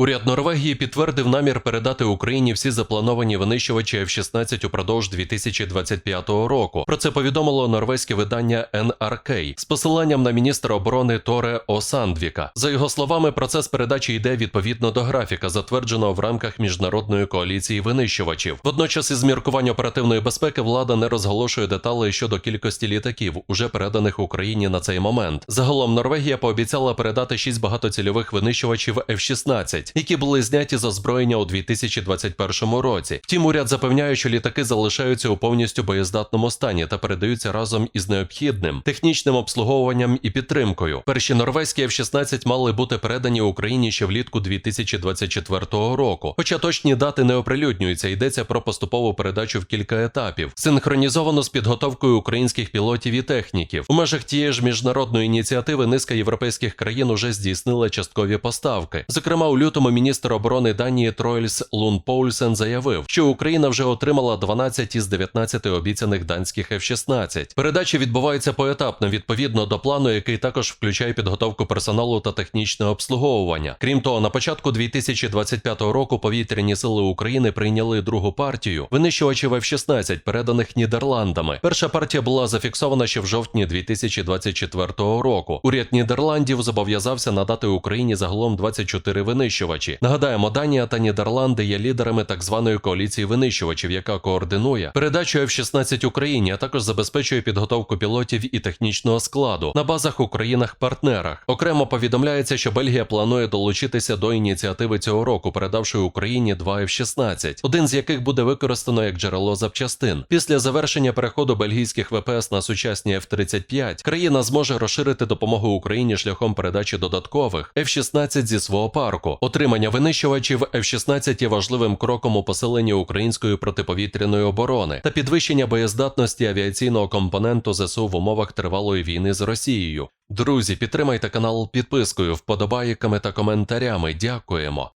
Уряд Норвегії підтвердив намір передати Україні всі заплановані винищувачі F-16 упродовж 2025 року. Про це повідомило норвезьке видання NRK з посиланням на міністра оборони Торе О. Сандвіка. За його словами, процес передачі йде відповідно до графіка, затвердженого в рамках міжнародної коаліції винищувачів. Водночас, із міркувань оперативної безпеки, влада не розголошує деталей щодо кількості літаків, уже переданих Україні на цей момент. Загалом Норвегія пообіцяла передати шість багатоцільових винищувачів F-16, які були зняті з озброєння у 2021 році. Втім, уряд запевняє, що літаки залишаються у повністю боєздатному стані та передаються разом із необхідним технічним обслуговуванням і підтримкою. Перші норвезькі F-16 мали бути передані Україні ще влітку 2024 року. Хоча точні дати не оприлюднюються, йдеться про поступову передачу в кілька етапів, синхронізовано з підготовкою українських пілотів і техніків. У межах тієї ж міжнародної ініціативи низка європейських країн уже здійснила часткові поставки. Зокрема, у лютому міністр оборони Данії Тройльс Лун Поульсен заявив, що Україна вже отримала 12 із 19 обіцяних данських F-16. Передачі відбуваються поетапно відповідно до плану, який також включає підготовку персоналу та технічне обслуговування. Крім того, на початку 2025 року повітряні сили України прийняли другу партію винищувачів F-16, переданих Нідерландами. Перша партія була зафіксована ще в жовтні 2024 року. Уряд Нідерландів зобов'язався надати Україні загалом 24 винищувачі. Нагадаємо, Данія та Нідерланди є лідерами так званої коаліції винищувачів, яка координує передачу F-16 Україні, а також забезпечує підготовку пілотів і технічного складу на базах у країнах-партнерах. Окремо повідомляється, що Бельгія планує долучитися до ініціативи цього року, передавши Україні два F-16, один з яких буде використано як джерело запчастин. Після завершення переходу бельгійських ВПС на сучасні F-35 країна зможе розширити допомогу Україні шляхом передачі додаткових F-16 зі свого парку. Отримання винищувачів F-16 є важливим кроком у посиленні української протиповітряної оборони та підвищення боєздатності авіаційного компоненту ЗСУ в умовах тривалої війни з Росією. Друзі, підтримайте канал підпискою, вподобайками та коментарями. Дякуємо.